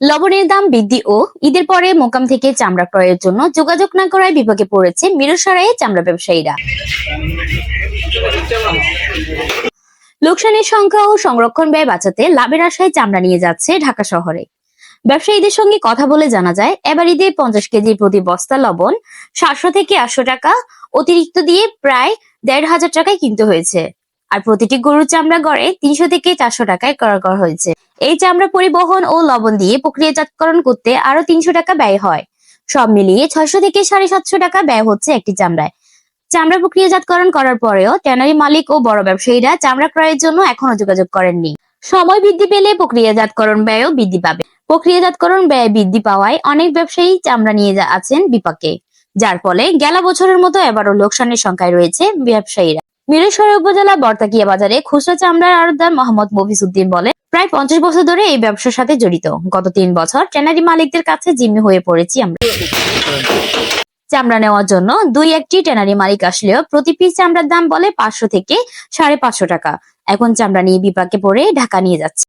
লবণের দাম বৃদ্ধি ও ঈদের পরে মোকাম থেকে চামড়া ক্রয়ের জন্য যোগাযোগ না করায় বিপাকে পড়েছে মিরসরাইয়ে চামড়া ব্যবসায়ীরা। লোকসানের সংখ্যা ও সংরক্ষণ ব্যয় বাঁচাতে লাভের আশায় চামড়া নিয়ে যাচ্ছে ঢাকা শহরে। ব্যবসায়ীদের সঙ্গে কথা বলে জানা যায়, এবার ঈদে পঞ্চাশ কেজি প্রতি বস্তা লবণ সাতশো থেকে আটশো টাকা অতিরিক্ত দিয়ে প্রায় দেড় হাজার টাকায় কিনতে হয়েছে। আর প্রতিটি গরুর চামড়া গড়ে তিনশো থেকে চারশো টাকায় করা হয়েছে। এই চামড়া পরিবহন ও লবণ দিয়ে প্রক্রিয়াজাতকরণ করতে আরও তিনশো টাকা ব্যয় হয়। সব মিলিয়ে ছয়শো থেকে সাড়ে সাতশো টাকা ব্যয় হচ্ছে একটি চামড়ায়। চামড়া প্রক্রিয়াজাতকরণ করার পরেও ট্যানারি মালিক ও বড় ব্যবসায়ীরা চামড়া ক্রয়ের জন্য এখনও যোগাযোগ করেননি। সময় বৃদ্ধি পেলে প্রক্রিয়াজাতকরণ ব্যয়ও বৃদ্ধি পাবে। প্রক্রিয়াজাতকরণ ব্যয় বৃদ্ধি পাওয়ায় অনেক ব্যবসায়ী চামড়া নিয়ে আছেন বিপাকে, যার ফলে গেল বছরের মতো এবারও লোকসানের সংখ্যায় রয়েছে ব্যবসায়ীরা। মিরেশ্বর উপজেলা বর্তাকিয়া বাজারে খুচরা চামড়ার আড়তদার মোহাম্মদ মফিজ উদ্দিন বলে প্রায় পঞ্চাশ বছর ধরে এই ব্যবসার সাথে জড়িত। গত তিন বছর ট্যানারি মালিকদের কাছে জিম্মি হয়ে পড়েছি আমরা। চামড়া নেওয়ার জন্য দুই একটি ট্যানারি মালিক আসলেও প্রতি পিস চামড়ার দাম বলে পাঁচশো থেকে সাড়ে পাঁচশো টাকা। এখন চামড়া নিয়ে বিপাকে পড়ে ঢাকা নিয়ে যাচ্ছে।